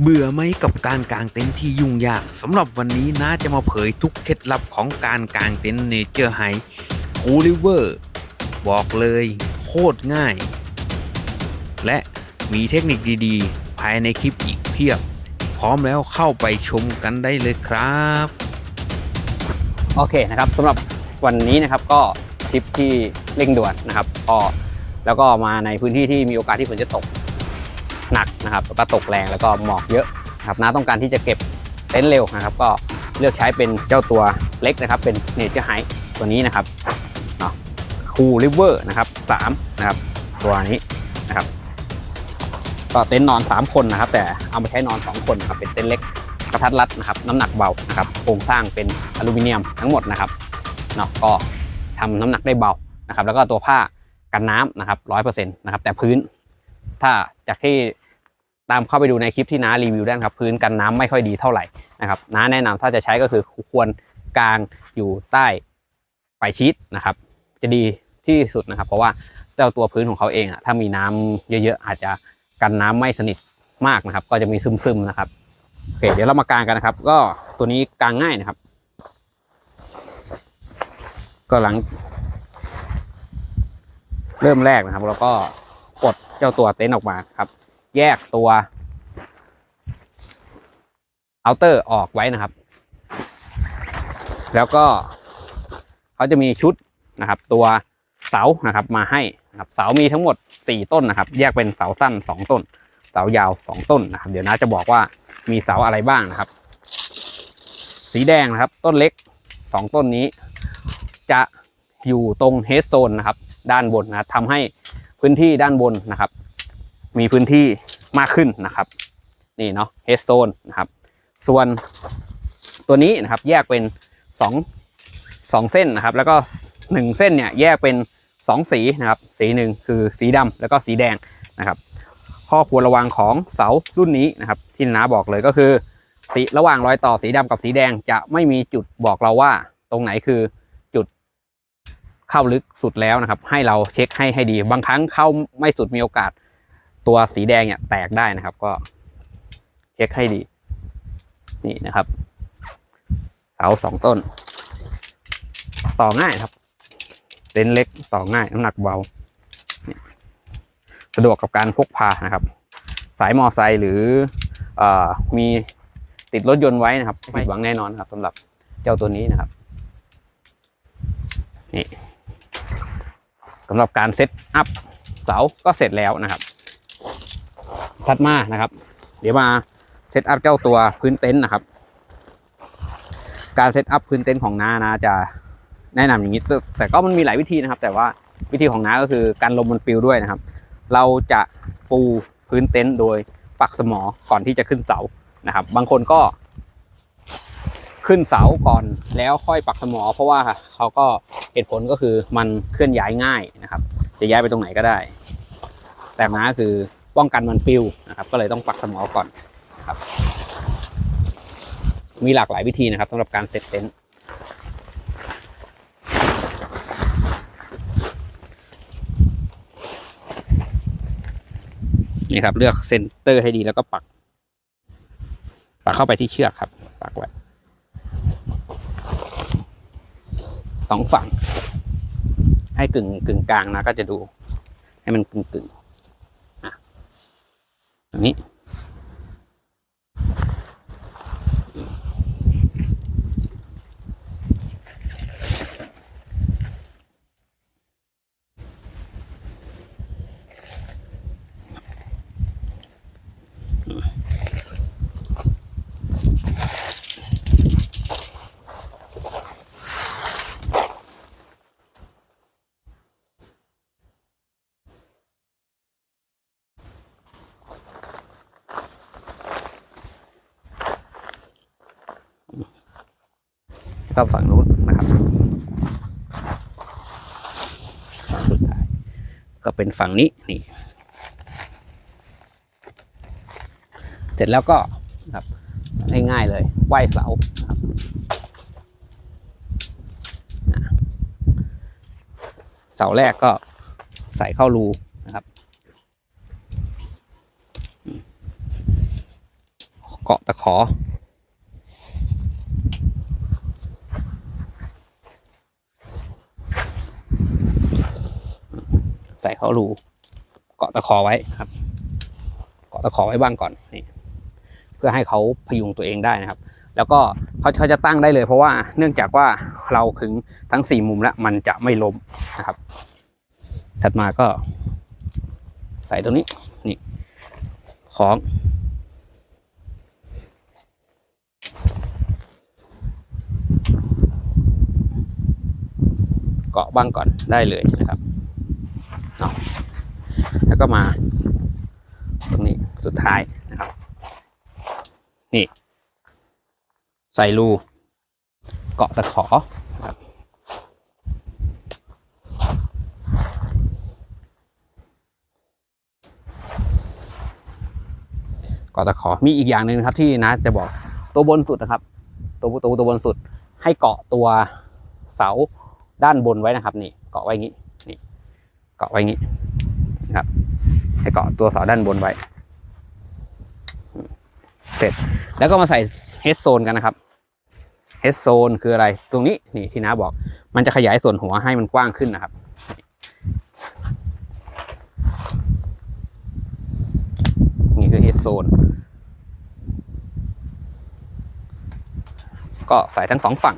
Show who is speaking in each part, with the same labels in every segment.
Speaker 1: เบื่อไหมกับการกางเต็นท์ที่ยุ่งยากสำหรับวันนี้น้าจะมาเผยทุกเคล็ดลับของการกางเต็นท์เนเจอร์ไฮคูลิเวอร์บอกเลยโคตรง่าย และมีเทคนิคดีๆ ภายในคลิปอีกเพียบ พร้อมแล้วเข้าไปชมกันได้เลยครับ
Speaker 2: โอเคนะครับสำหรับวันนี้นะครับก็ทริปที่เร่งด่วนนะครับก็แล้วก็มาในพื้นที่ที่มีโอกาสที่ฝนจะตก หนักนะครับแล้วก็ตกแรงแล้วก็หมอกเยอะนะครับน้าต้องการที่จะเก็บเต็นท์เร็วนะครับ ก็เลือกใช้เป็นเจ้าตัวเล็กนะครับ เป็นเนเจอร์ไฮตัวนี้นะครับเนาะคูลิเวอร์นะครับสามนะครับ ตัวนี้นะครับก็เต็นท์นอน 3 คนนะครับ แต่เอามาใช้นอน 2 คนนะครับเป็นเต็นท์เล็กกระทัดรัดนะครับน้ำหนักเบานะครับโครงสร้างเป็นอลูมิเนียมทั้งหมดนะครับเนาะก็ทำน้ำหนักได้เบานะครับ แล้วก็ตัวผ้ากันน้ำนะครับร้อยเปอร์เซ็นต์นะครับแต่พื้น ถ้าจากที่ตามเข้าไปดูในคลิปที่น้ารีวิวได้นครับพื้นกันน้ำไม่ค่อยดีเท่าไหร่นะครับน้าแนะนำถ้าจะใช้ก็คือควรกลางอยู่ใต้ไฟชีตนะครับ จะดีที่สุดนะครับ เพราะว่าเจ้าตัวพื้นของเขาเองอะถ้ามีน้ำเยอะๆอาจจะกันน้ำไม่สนิทมากนะครับ ก็จะมีซึมๆนะครับโอเคเดี๋ยวเรามากางกันนะครับ ก็ตัวนี้กางง่ายนะครับ ก็หลัง เริ่มแรกนะครับ แล้วก็ ปลดเจ้าตัวเต็นท์ออกมาครับ แยกตัวเอาเตอร์ออกไว้นะครับ แล้วก็เขาจะมีชุดนะครับ ตัวเสานะครับ มาให้นะครับ เสามีทั้งหมดสี่ต้นนะครับ แยกเป็นเสาสั้นสองต้น เสายาวสองต้นนะครับ เดี๋ยวน้าจะบอกว่ามีเสาอะไรบ้างนะครับ สีแดงนะครับ ต้นเล็กสองต้นนี้ จะอยู่ตรงเฮดโซนนะครับ ด้านบนนะทำให้ พื้นที่ด้านบนนะครับ มีพื้นที่มากขึ้นนะครับ นี่เนาะเฮดโซนนะครับ ส่วนตัวนี้นะครับแยกเป็นสองสองเส้นนะครับ แล้วก็หนึ่งเส้นเนี่ยแยกเป็นสองสีนะครับ สีหนึ่งคือสีดำแล้วก็สีแดงนะครับ ข้อควรระวังของเสารุ่นนี้นะครับ ที่น้าบอกเลยก็คือสีระหว่างรอยต่อสีดำกับสีแดงจะไม่มีจุดบอกเราว่าตรงไหนคือ เข้าลึกสุดแล้วนะครับ ให้เราเช็คให้ให้ดี บางครั้งเข้าไม่สุดมีโอกาส ตัวสีแดงเนี่ยแตกได้นะครับ ก็เช็คให้ดี นี่นะครับเสาสองต้น ต่อง่ายครับเต็นท์เล็กต่อง่ายน้ำหนักเบาสะดวกกับการพกพานะครับ สายมอไซค์หรืออมีติดรถยนต์ไว้นะครับไม่ผิดหวังแน่นอนครับสำหรับเจ้าตัวนี้นะครับนี่ สำหรับการเซตอัพเสาก็เสร็จแล้วนะครับ ถัดมานะครับ เดี๋ยวมาเซตอัพเจ้าตัวพื้นเต็นท์นะครับ การเซตอัพพื้นเต็นท์ของน้านะจะแนะนำอย่างนี้ แต่ก็มันมีหลายวิธีนะครับ แต่ว่าวิธีของน้าก็คือการลมมันปิวด้วยนะครับ เราจะปูพื้นเต็นท์โดยปักสมอก่อนที่จะขึ้นเสานะครับ บางคนก็ ขึ้นเสาก่อนแล้วค่อยปักสมอ เพราะว่าเขาก็เหตุผลก็คือมันเคลื่อนย้ายง่ายนะครับ จะย้ายไปตรงไหนก็ได้ แต่มาคือป้องกันมันปิวนะครับ ก็เลยต้องปักสมอก่อนครับ มีหลากหลายวิธีนะครับสำหรับการเซตเต็นท์นี่ครับเลือกเซนเตอร์ให้ดีแล้วก็ปัก ปักเข้าไปที่เชือกครับ ปักไว้ สองฝั่ง ให้กึ่งกึ่งกลางนะก็จะดู ให้มันกึ่งกึ่งอะอย่าง ก็ฝั่งนู้นนะครับสุดท้ายก็เป็นฝั่งนี้นี่ เสร็จแล้วก็นะครับง่ายๆเลยไหว้เสาครับเสาแรกก็ใส่เข้ารูนะครับ เกาะตะขอ ส่เข้ารูเกาะตะขอไว้ครับ เกาะตะขอไว้บ้างก่อนนี่เพื่อให้เขาพยุงตัวเองได้นะครับ แล้วก็เขาเขาจะตั้งได้เลย เพราะว่าเนื่องจากว่าเราขึงทั้งสี่มุมแล้วมันจะไม่ล้มนะครับ ถัดมาก็ ใส่ตรงนี้นี่ของเกาะบ้างก่อนได้เลยนะครับเนาะ แล้วก็มา ตรงนี้สุดท้ายนะครับ นี่ ใส่รูเกาะตะขอครับเกาะตะขอมีอีกอย่างหนึ่งครับที่นะจะบอกตัวบนสุดนะครับ ตัวตัวตัวบนสุด ให้เกาะตัวเสาด้านบนไว้นะครับ นี่เกาะไว้อย่างนี้นี่เกาะไว้อย่างนี้นะครับ ให้เกาะตัวเสาด้านบนไว้ เสร็จแล้วก็มาใส่เฮดโซนกันนะครับเฮดโซนคืออะไรตรงนี้นี่ที่น้าบอก มันจะขยายส่วนหัวให้มันกว้างขึ้นนะครับ นี่คือเฮดโซนก็ใส่ทั้งสองฝั่ง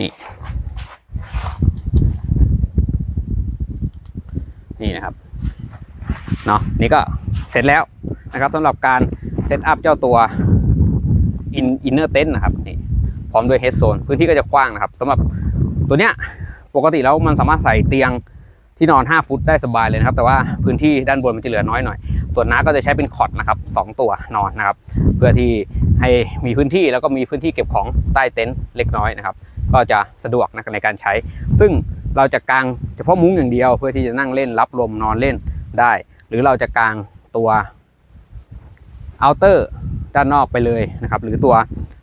Speaker 2: นี่ นี่นะครับ เนาะนี่ก็เสร็จแล้วนะครับสำหรับการเซตอัพเจ้าตัวอินอินเนอร์เต็นนะครับนี่พร้อมด้วยเฮดโซนพื้นที่ก็จะกว้างนะครับสำหรับตัวเนี้ยปกติแล้วมันสามารถใส่เตียงที่นอน 5 ฟุตได้สบายเลยนะครับ แต่ว่าพื้นที่ด้านบนมันจะเหลือน้อยหน่อย ส่วนน้าก็จะใช้เป็นคอร์ดนะครับสองตัวนอนนะครับ เพื่อที่ให้มีพื้นที่แล้วก็มีพื้นที่เก็บของใต้เต็นท์เล็กน้อยนะครับ ก็จะสะดวกนะในการใช้ ซึ่งเราจะกางเฉพาะมุ้งอย่างเดียวเพื่อที่จะนั่งเล่นรับลมนอนเล่นได้ หรือเราจะกางตัวเอาเตอร์ด้านนอกไปเลยนะครับ หรือตัว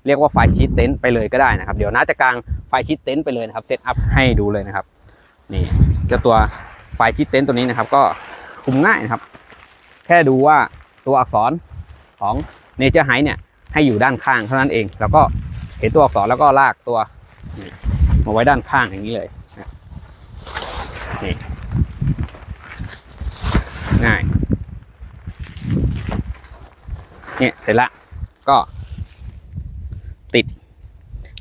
Speaker 2: เรียกว่าไฟชีตเต็นท์ไปเลยก็ได้นะครับ เดี๋ยวน้าจะกางไฟชีตเต็นท์ไปเลยนะครับเซตอัพให้ดูเลยนะครับนี่เจ้าตัวไฟชีตเต็นท์ตัวนี้นะครับ ก็คุมง่ายนะครับ แค่ดูว่าตัวอักษรของเนเจอร์ไฮเนี่ยให้อยู่ด้านข้างเท่านั้นเอง แล้วก็เห็นตัวอักษรแล้วก็ลากตัว มาไว้ด้านข้างอย่างนี้เลยนี่ง่ายเนี่ยเสร็จละก็ติด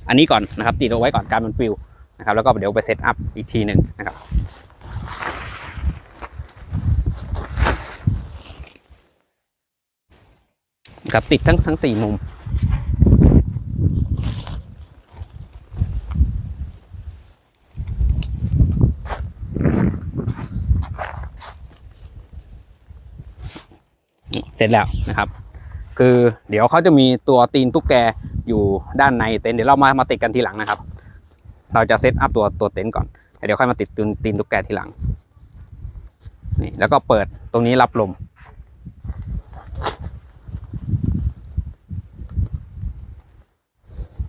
Speaker 2: อันนี้ก่อนนะครับติดเอาไว้ก่อนการมันปลิวนะครับแล้วก็เดี๋ยวไปเซตอัพอีกทีหนึ่งนะครับครับติดทั้งทั้งสี่มุม เสร็จแล้วนะครับ คือเดี๋ยวเขาจะมีตัวตีนตุ๊กแกอยู่ด้านในเต็นท์เดี๋ยวเรามามาติดกันทีหลังนะครับ เราจะเซตอัพตัวตัวเต็นท์ก่อนเดี๋ยวค่อยมาติดตีนตีนตุ๊กแกทีหลังนี่แล้วก็เปิดตรงนี้รับลม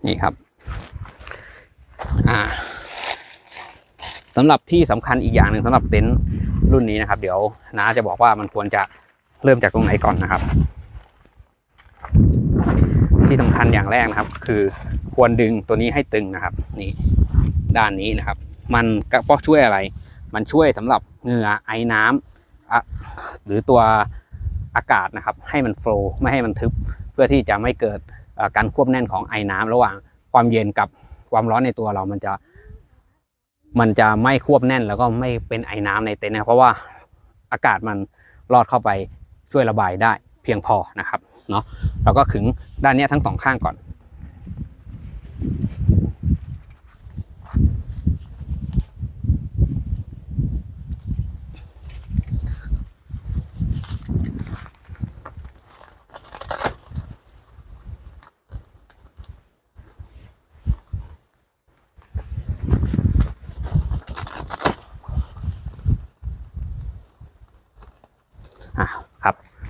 Speaker 2: นี่ครับอ่าสำหรับที่สำคัญอีกอย่างหนึ่งสำหรับเต็นท์รุ่นนี้นะครับ เดี๋ยวน้าจะบอกว่ามันควรจะ เริ่มจากตรงไหนก่อนนะครับ ที่สำคัญอย่างแรกนะครับ คือควรดึงตัวนี้ให้ตึงนะครับ นี่ด้านนี้นะครับ มันก็ช่วยอะไร มันช่วยสำหรับเหงื่อไอ้น้ำอะหรือตัวอากาศนะครับ ให้มันโฟล์ไม่ให้มันทึบ เพื่อที่จะไม่เกิดการควบแน่นของไอ้น้ำระหว่างความเย็นกับความร้อนในตัวเรามันจะ มันจะไม่ควบแน่นแล้วก็ไม่เป็นไอ้น้ำในเต็นท์นะเพราะว่าอากาศมันรอดเข้าไป ช่วยระบายได้เพียงพอนะครับเนาะเราก็ขึงด้านนี้ทั้งสองข้างก่อน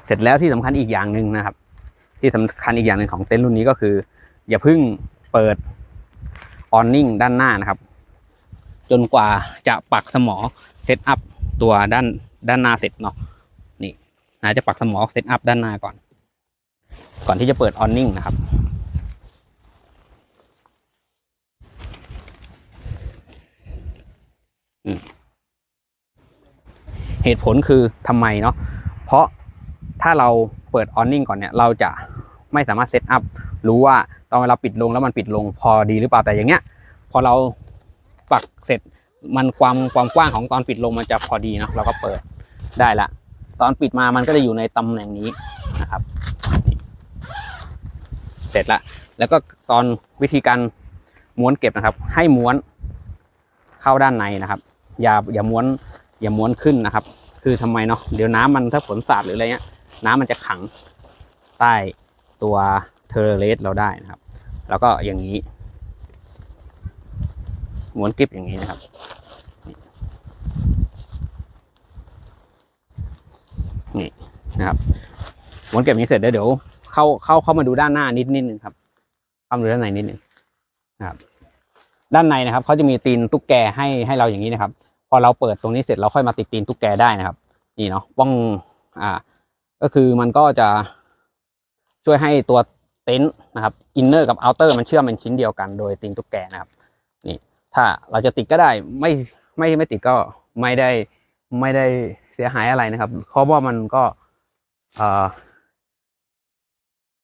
Speaker 2: เสร็จแล้วที่สำคัญอีกอย่างหนึ่งนะครับ ที่สำคัญอีกอย่างหนึ่งของเต็นท์รุ่นนี้ก็คือ อย่าเพิ่งเปิดออนนิ่งด้านหน้านะครับ จนกว่าจะปักสมอเซตอัพตัวด้านด้านหน้าเสร็จเนาะนี่นาจะปักสมอเซตอัพด้านหน้าก่อน ก่อนที่จะเปิดออนนิ่งนะครับเหตุผลคือทำไมเนาะเพราะ ถ้าเราเปิดออนนิ่งก่อนเนี่ยเราจะไม่สามารถเซตอัพรู้ว่าตอนเวลาปิดลงแล้วมันปิดลงพอดีหรือเปล่าแต่อย่างเงี้ย พอเราปักเสร็จมันความความกว้างของตอนปิดลงมันจะพอดีเนาะเราก็เปิดได้ละ ตอนปิดมามันก็จะอยู่ในตำแหน่งนี้นะครับ เสร็จละ แล้วก็ตอนวิธีการม้วนเก็บนะครับ ให้ม้วนเข้าด้านในนะครับ อย่าอย่าม้วนอย่าม้วนขึ้นนะครับ คือทำไมเนาะเดี๋ยวน้ำมันถ้าฝนสาดหรืออะไรเงี้ย น้ำมันจะขังใต้ตัวเทอร์เลสเราได้นะครับ แล้วก็อย่างนี้ม้วนกริบอย่างนี้นะครับนี่นะครับม้วนเก็บนี้เสร็จแล้วเดี๋ยวเข้าเข้าเข้ามาดูด้านหน้านิดนิดนึงครับเข้ามาดูด้านในนิดนึงนะครับ ด้านในนะครับเขาจะมีตีนตุ๊กแกให้ให้เราอย่างนี้นะครับ พอเราเปิดตรงนี้เสร็จเราค่อยมาติดตีนตุ๊กแกได้นะครับ นี่เนาะป้องอ่า ก็คือมันก็จะช่วยให้ตัวเต็นท์นะครับอินเนอร์กับเอาเตอร์มันเชื่อมเป็นชิ้นเดียวกันโดยตีนตุ๊กแกนะครับนี่ถ้าเราจะติดก็ได้ไม่ไม่ไม่ติดก็ไม่ได้ไม่ได้เสียหายอะไรนะครับเพราะว่ามันก็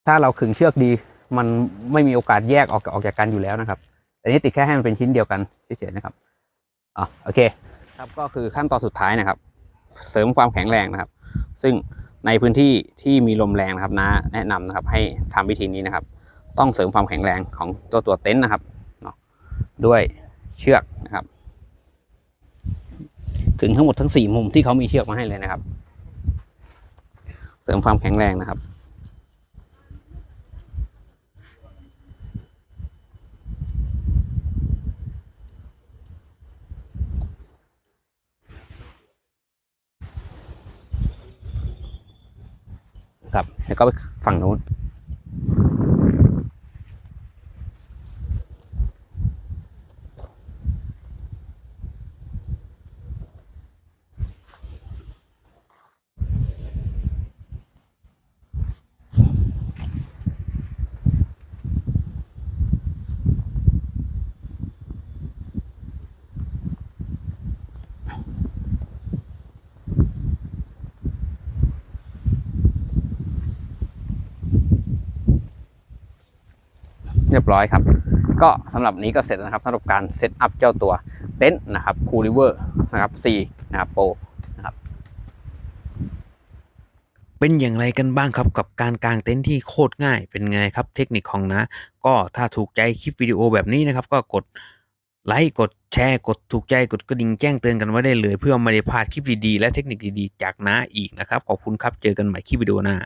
Speaker 2: ถ้าเราขึงเชือกดี มันไม่มีโอกาสแยกออกออกจากกันอยู่แล้วนะครับแต่นี้ติดแค่ให้มันเป็นชิ้นเดียวกันเฉยๆนะครับอะโอเค ครับก็คือขั้นตอนสุดท้ายนะครับ เสริมความแข็งแรงนะครับ ซึ่ง ในพื้นที่ที่มีลมแรงนะครับนะแนะนำนะครับให้ทำวิธีนี้นะครับ ต้องเสริมความแข็งแรงของตัวตัวเต็นท์นะครับด้วยเชือกนะครับ ถึงทั้งหมดทั้งสี่มุมที่เขามีเชือกมาให้เลยนะครับ เสริมความแข็งแรงนะครับ ครับแล้วก็ไปฝั่งนู้น เรียบร้อยครับ ก็สำหรับนี้ก็เสร็จแล้วนะครับสำหรับการเซตอัพเจ้าตัวเต็นท์นะครับคูลิเวอร์นะครับ4นะครับโปร
Speaker 1: เป็นอย่างไรกันบ้างครับกับการกางเต็นท์ที่โคตรง่ายเป็นไงครับเทคนิคของนะ ก็ถ้าถูกใจคลิปวิดีโอแบบนี้นะครับ ก็กดไลค์กดแชร์กดถูกใจกดกระดิ่งแจ้งเตือนกันไว้ได้เลย เพื่อไม่ได้พลาดคลิปดีๆและเทคนิคดีๆ จากน้าอีกนะครับ ขอบคุณครับเจอกันใหม่คลิปวิดีโอหน้า